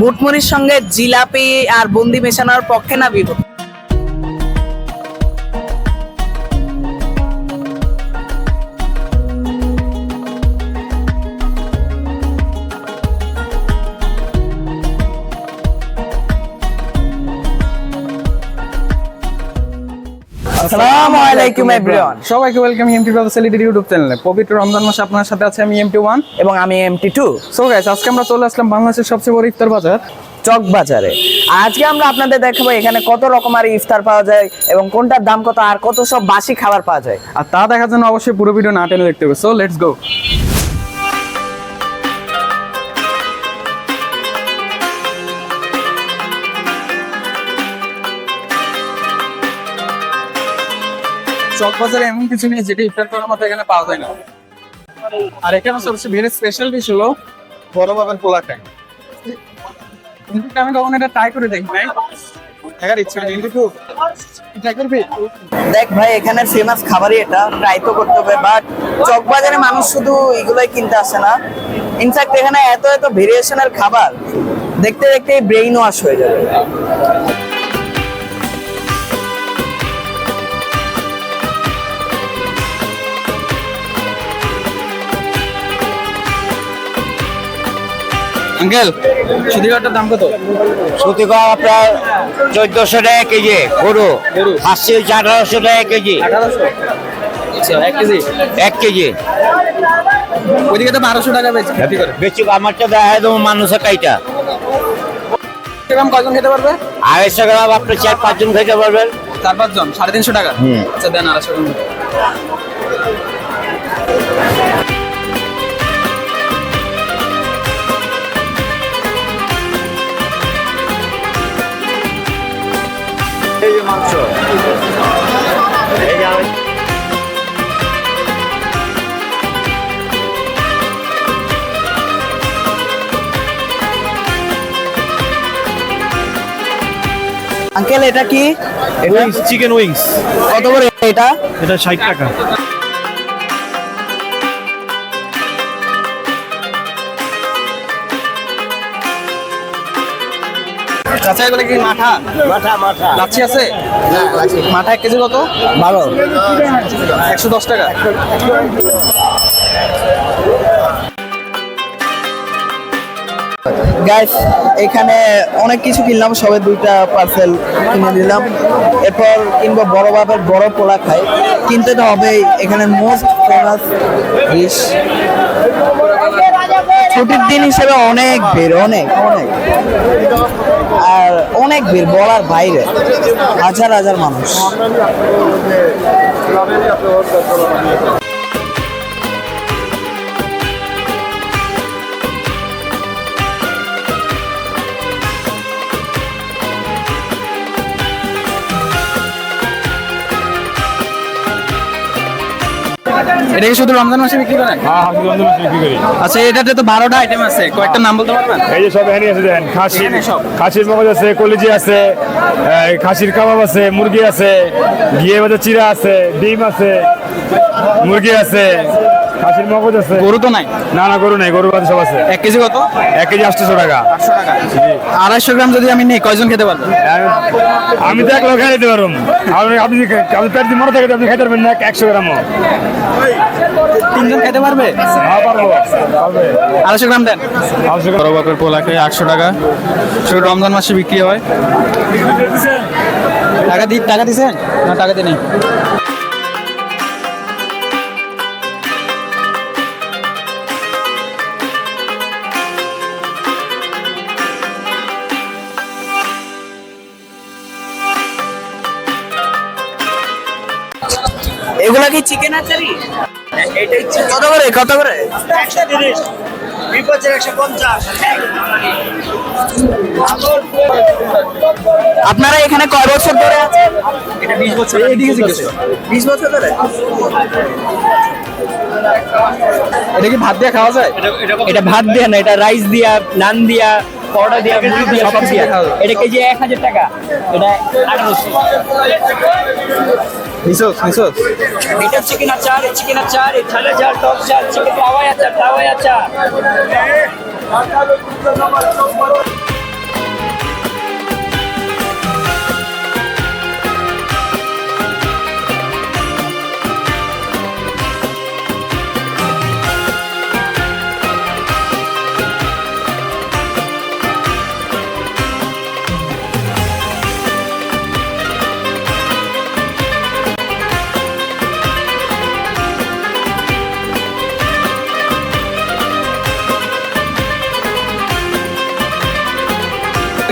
ভুটমুড়ির সঙ্গে জিলাপি আর বন্দি মেশানোর পক্ষে না বিপক্ষে আসসালামু আলাইকুম এভরিওয়ান সবাইকে welcome MT brother celebrity YouTube চ্যানেলে পবিত্র রমজান মাসে আপনার সাথে আছে আমি এমটি ওয়ান এবং আমি এমটি টু সো গাইস আজকে আমরা চলে আসলাম বাংলাদেশের সবচেয়ে বড় ইফতার বাজার। চক বাজারে। আজকে আমরা আপনাদের দেখাবো এখানে কত রকমের ইফতার পাওয়া যায় এবং কোনটার দাম কত আর কত সব বাসি খাবার পাওয়া যায়। আর তা দেখার জন্য অবশ্যই পুরো ভিডিও না টেনে দেখতে হবে। সো লেটস গো চক বাজারে এমন কিছু নেই যেটা ইফতার করার মতো এখানে পাওয়া যায় না। আর এখানে সবচেয়ে ভেরি স্পেশাল ডিশ হলো বড় বাবার পোলা ট্যাং কিন্তু আমি কখনো এটা ট্রাই করে দেখি নাই? দেখার ইচ্ছে কিন্তু ট্রাই করবি? দেখ ভাই এখানে ফেমাস খাবারই এটা। ট্রাই তো করতে হবে বাট চক বাজারে মানুষ শুধু এগুলোই কিনতে আসে না। ইনফ্যাক্ট এখানে এত এত ভেরিয়েশনের খাবার দেখতে দেখতে ব্রেইন ওয়াশ হয়ে যাবে। আঙ্কেল সুদিঘাটার দাম কত? সুতিকা আপনার চোদ্দশো টাকা কেজি গরু। গরু। খাসি হচ্ছে আঠারোশো টাকা কেজি। আচ্ছা এক কেজি? এক কেজি। ওইদিকে তো বারোশো টাকা বিক্রি করে। বেশি আমারটা দেখা দেবো মানুষের কাইটা। গ্রাম কয়জন খেতে পারবে? আড়াইশো গ্রাম আপনি চার পাঁচজন খেতে পারবেন। চার পাঁচজন? সাড়ে তিনশো টাকা। আচ্ছা দেন আড়াইশো গ্রাম। মাংস আঙ্কেল এটা কি? এটা চিকেন উইংস কত করে এটা? এটা ষাট টাকা। আচ্ছা এগুলো কি মাঠা? মাথা মাথা লাচ্ছি আছে? মাঠা এক কেজি কত? ভালো একশো দশ টাকা। গাইস এখানে অনেক কিছু কিনলাম সবে দুইটা পার্সেল কিনে দিলাম এরপর কিনবো বড় বাপের বড় পোলা খাই কিনতে তো হবেই এখানে মোস্ট ফেমাস ডিশ ছুটির দিন হিসেবে অনেক ভিড়, অনেক অনেক। আর অনেক ভিড় বলার বাইরে, হাজার হাজার মানুষ। এটা কি শুধু রমজান মাসে বিক্রি করেন? হ্যাঁ শুধু রমজান মাসে বিক্রি করি। আচ্ছা এটাতে তো বারোটা আইটেম আছে। কয়েকটা নাম বলতে পারবেন? এই যে সব এখানে আছে দেখেন খাসি? খাসির মগজ আছে কলিজি আছে খাসির কাবাব আছে মুরগি আছে ঘিয়ে বাজার চিরা আছে ডিম আছে মুরগি আছে খাসির মগজ আছে? গরু তো নাই? না না গরু নাই গরু ভাজা সব আছে। এক কেজি কত? এক কেজি আটশোশো টাকা। আটশো টাকা। আড়াইশো গ্রাম যদি আমি নিই কয়জন খেতে পারব? আমি- তো এক লোক খাই দিতে পারব। আপনি আপনি পেট দিয়ে মনে থাকে আপনি খাইতে পারবেন না একশো গ্রামও। তিনজন খেতে পারবে? আড়াইশো গ্রাম দেন। আটশো গ্রাম। বড় বাপের পোলাকে আটশো টাকা। শুধু রমজান মাসে বিক্রি হয়। টাকা দি টাকা দিছেন? না টাকা দিই এগুলা কি চিকেন আচারি এটাই কত করে কত করে? আপনারা এখানে কয় বছর ধরে আছেন? এটা বিশ বছর এদিকে জিজ্ঞেস বিশ বছর ধরে? এটা কি ভাত দিয়ে খাওয়া যায়? এটা ভাত দিয়া না এটা রাইস দিয়া নান দিয়া? পরোটা দিয়ে মুড়ি দিয়ে সব দিয়া। এটা কেজি এক হাজার টাকা। এটা আঠারোশো নিছোস নিছোস এটা চিকেন আচার চিকেন আচার এই ঝাল আচার টক চার চিকেন পাওয়াই আচার পাওয়াই আচার।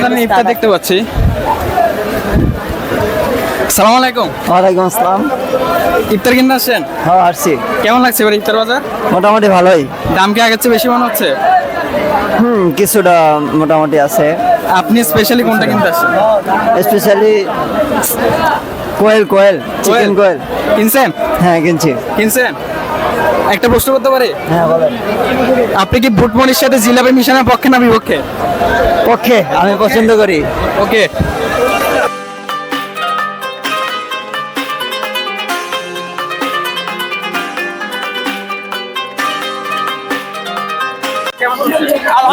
আপনাদের ইফতার দেখতে পাচ্ছি। সালাম আলাইকুম। ওয়ালাইকুম আসসালাম। ইফতার কিনতে আসছেন? হ্যাঁ আসছি। কেমন লাগছে এবার ইফতার বাজার? মোটামুটি ভালোই। দাম কি আগের চেয়ে বেশি মনে হচ্ছে? হুম কিছুটা মোটামুটি আছে। আপনি স্পেশালি কোনটা কিনতে আসছেন? স্পেশালি কোয়েল কোয়েল? চিকেন কোয়েল। কিনছেন? হ্যাঁ কিনছি। কিনছেন? একটা প্রশ্ন করতে পারি? হ্যাঁ বলেন। আপনি কি বুটমনির সাথে জিলাপি মিশানোর পক্ষে না বিপক্ষে? পক্ষে আমি পছন্দ করি। ওকে।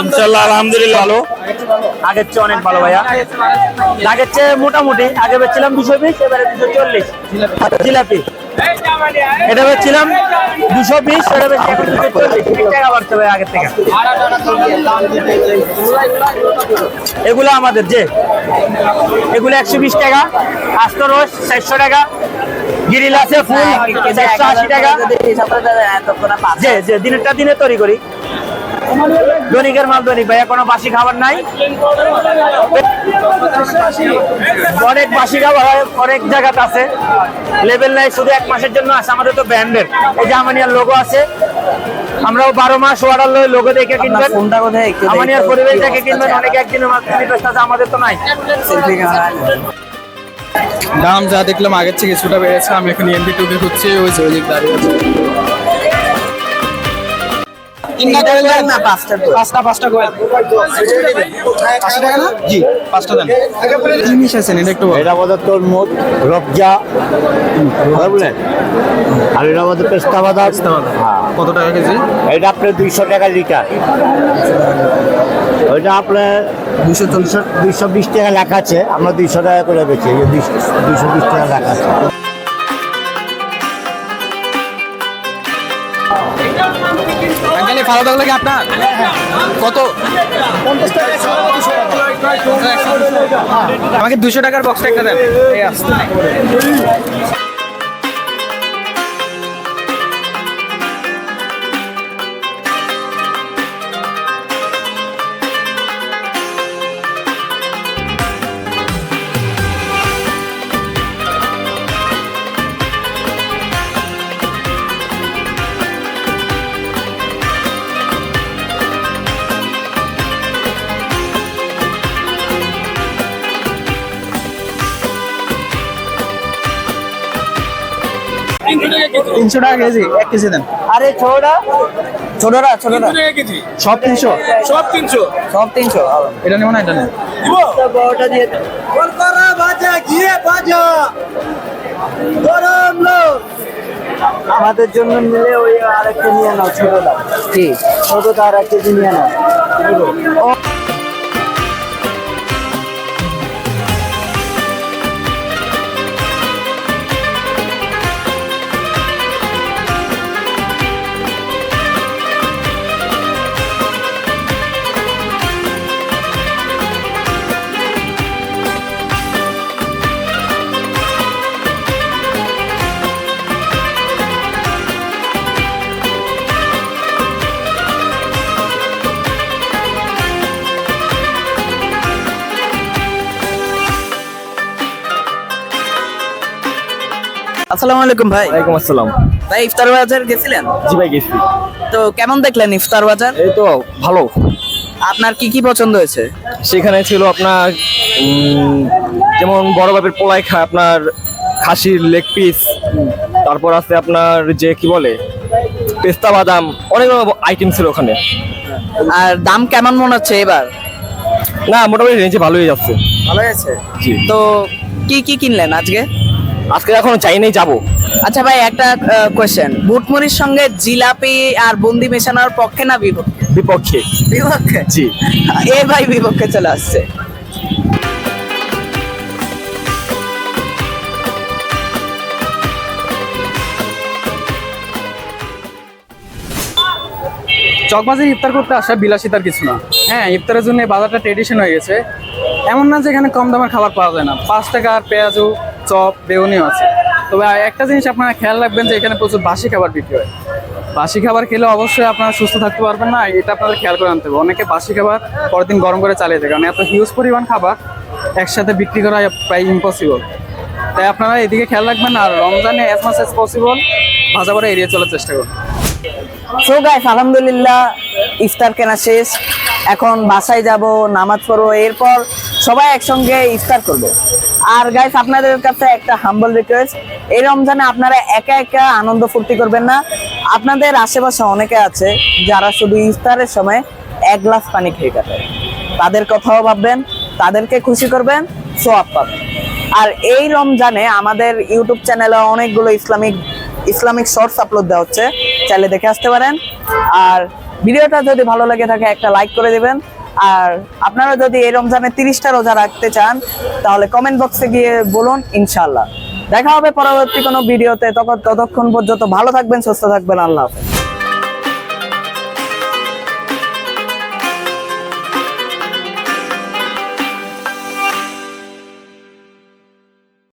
ইনশাল্লাহ আলহামদুলিল্লাহ ভালো। আগের চেয়ে অনেক ভালো ভাইয়া। আগের চেয়ে মোটামুটি আগে বেচছিলাম দুশো বিশ এবারে দুশো চল্লিশ। জিলাপি। এটা বেচছিলাম দুশো বিশ এটা বেশি এখন টাকা বাড়তে হবে আগের থেকে এগুলো আমাদের যে এগুলো একশো বিশ টাকা আস্ত রস চারশো টাকা গিরিল আছে ফুল চারশো আশি টাকা। যে যে দিনেরটা দিনে তৈরি করি। দৈনিকের মাল দৈনিক ভাইয়া কোনো বাসি খাবার নাই? অনেক বাসি খাবার হয় অনেক জায়গাতে আছে। লেভেল নাই শুধু এক মাসের জন্য আছে আমাদের তো ব্র্যান্ডের। এই যে আমানিয়ার লোগো আছে আমরাও বারো মাস অর্ডার লই লোগো দেখে কিনবেন। ফোনটা কোথায়? একটু আমানিয়ার পরিবেশ দেখে কিনবেন অনেকে একদিনের ব্যস্ত আছে আমাদের তো নাই। দাম যা দেখলাম আগের থেকে কিছুটা বেড়েছে আমি এখন এমবি টুকে খুঁজছি ওই জৈলিক দাঁড়িয়ে আছে। তিনটা কোয়েল না পাঁচটা পাঁচটা পাঁচটা কোয়েল আশি টাকা না জি পাঁচটা দেন। কি মিশাইছেন? এটা একটু রবজা বুঝলেন আর এটা আমাদের পেস্তা বাদাম। হ্যাঁ। কত টাকা কেজি? এটা আপনার দুইশো টাকা লিটার। ওইটা আপনার দুশো দুইশো দুইশো বিশ টাকা লেখা আছে। আমরা দুইশো টাকা করে বেছি দুইশো দুইশো বিশ টাকা লেখা আছে। আঙ্কেল লাগে আপনার? কত? আমাকে দুশো টাকার বক্সটা একটা দেন। তিনশো টাকা কেজি। এক কেজি দেন। আরে ছোটটা ছোটরা ছোটরা। সব তিনশো? সব তিনশো। এটা নেব না এটা নেব। বড়টা দিয়ে আমাদের জন্য নিলে ওই আরেকটা নিয়ে নাও ছোটটা। কি? ছোটটা আর এক কেজি নিয়ে নাও আসসালামু আলাইকুম ভাই। ওয়ালাইকুম আসসালাম। ভাই ইফতার বাজার গেছিলেন? জি ভাই গেছি। তো কেমন দেখলেন ইফতার বাজার? এই তো ভালো। আপনার কি কি পছন্দ হয়েছে? সেখানে ছিল আপনার যেমন বড় বাপের পোলাই খা আপনার খাসির লেগ পিস তারপর আছে আপনার যে কি বলে পেস্তা বাদাম অনেক আইটেম ছিল ওখানে। আর দাম কেমন মনে হচ্ছে এবার? না মোটামুটি রেঞ্জে ভালোই যাচ্ছে। ভালোই আছে জি। তো কি কি কিনলেন আজকে? আজকে এখনও চাইনি নাই যাব। আচ্ছা ভাই একটা কোয়েশ্চেন বুটমুড়ির সঙ্গে জিলাপি আর বুন্দি মেশানোর পক্ষে না বিপক্ষে? বিপক্ষে। বিপক্ষে? জি। এ ভাই বিপক্ষে চলে আসছে। চকবাজারে ইফতার করতে আসা বিলাসিতার কিছু না। হ্যাঁ ইফতারের জন্য বাজারটা ট্রেডিশন হয়ে গেছে। এমন না যে এখানে কম দামের খাবার পাওয়া যায় না। পাঁচ টাকার পেঁয়াজু চপ, বেগুনিও আছে। তবে একটা জিনিস আপনারা খেয়াল রাখবেন যে এখানে প্রচুর বাসি খাবার বিক্রি হয়। বাসি খাবার খেলে অবশ্যই আপনারা সুস্থ থাকতে পারবেন না, এটা আপনাদের খেয়াল করে আনতে হবে। অনেকে বাসি খাবার পরের দিন গরম করে চালিয়ে দেয় কারণ এত হিউজ পরিমাণ খাবার একসাথে বিক্রি করা প্রায় ইম্পসিবল তাই আপনারা এদিকে খেয়াল রাখবেন আর রমজানে অ্যাজ মাস অ্যাজ পসিবল ভাজা করে এড়িয়ে চলার চেষ্টা করুন। সো গাইস আলহামদুলিল্লাহ, ইফতার কেনা শেষ। এখন বাসায় যাব, নামাজ পড়ব, এরপর সবাই একসঙ্গে ইফতার করব। আর গাইস আপনাদের কাছে একটা হাম্বল রিকোয়েস্ট এই রমজানে আপনারা একা একা আনন্দ ফুর্তি করবেন না। আপনাদের আশেপাশে অনেকে আছে যারা শুধু ইফতারের সময় এক গ্লাস পানি খেয়ে কাটে তাদের কথাও ভাববেন, তাদেরকে খুশি করবেন, সোয়াব পাবেন। আর এই রমজানে আমাদের ইউটিউব চ্যানেলে অনেকগুলো ইসলামিক ইসলামিক শর্টস আপলোড দেওয়া হচ্ছে। চাইলে দেখে আসতে পারেন। আর ভিডিওটা যদি ভালো লাগে থাকে, একটা লাইক করে দিবেন। আর আপনারা যদি এই রমজানে তিরিশটা রোজা রাখতে চান, তাহলে কমেন্ট বক্সে গিয়ে বলুন ইনশাল্লাহ দেখা হবে পরবর্তী কোনো ভিডিওতে। তখন ততক্ষণ পর্যন্ত ভালো থাকবেন, সুস্থ থাকবেন। আল্লাহ হাফেজ।